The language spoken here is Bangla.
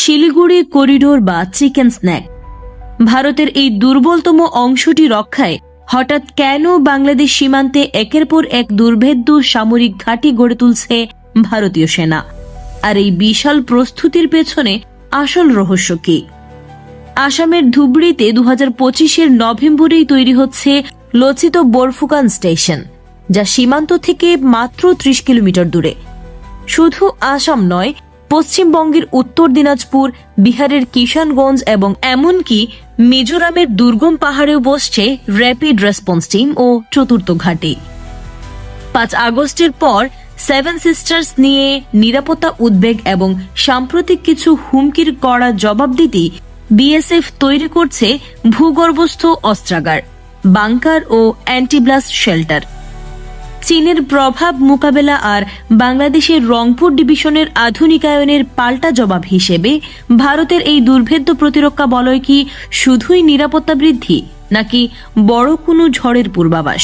শিলিগুড়ি করিডোর বা চিকেন স্ন্যাক। ভারতের এই দুর্বলতম অংশটি রক্ষায় হঠাৎ কেন বাংলাদেশ সীমান্তে একের পর এক দুর্ভেদ্য সামরিক ঘাঁটি গড়ে তুলছে ভারতীয় সেনা? আর এই বিশাল প্রস্তুতির পেছনে আসল রহস্য কি? আসামের ধুবড়িতে দু হাজার পঁচিশের নভেম্বরেই তৈরি হচ্ছে লচিত বরফুকান স্টেশন, যা সীমান্ত থেকে মাত্র ত্রিশ কিলোমিটার দূরে। শুধু আসাম নয় পশ্চিমবঙ্গের উত্তর দিনাজপুর, বিহারের কিষানগঞ্জ এবং এমনকি মিজোরামের দুর্গম পাহাড়েও বসছে র্যাপিড রেসপন্স টিম ও চতুর্থ ঘাঁটি। পাঁচ আগস্টের পর সেভেন সিস্টার্স নিয়ে নিরাপত্তা উদ্বেগ এবং সাম্প্রতিক কিছু হুমকির কড়া জবাব দিতে বিএসএফ তৈরি করছে ভূগর্ভস্থ অস্ত্রাগার, বাংকার ও অ্যান্টিব্লাস্ট শেল্টার চীনের প্রভাব মোকাবেলা আর বাংলাদেশের রংপুর ডিভিশনের আধুনিকায়নের পাল্টা জবাব হিসেবে ভারতের এই দুর্ভেদ্য প্রতিরক্ষা বলয় কি শুধুই নিরাপত্তা বৃদ্ধি নাকি বড় কোনো ঝড়ের পূর্বাভাস?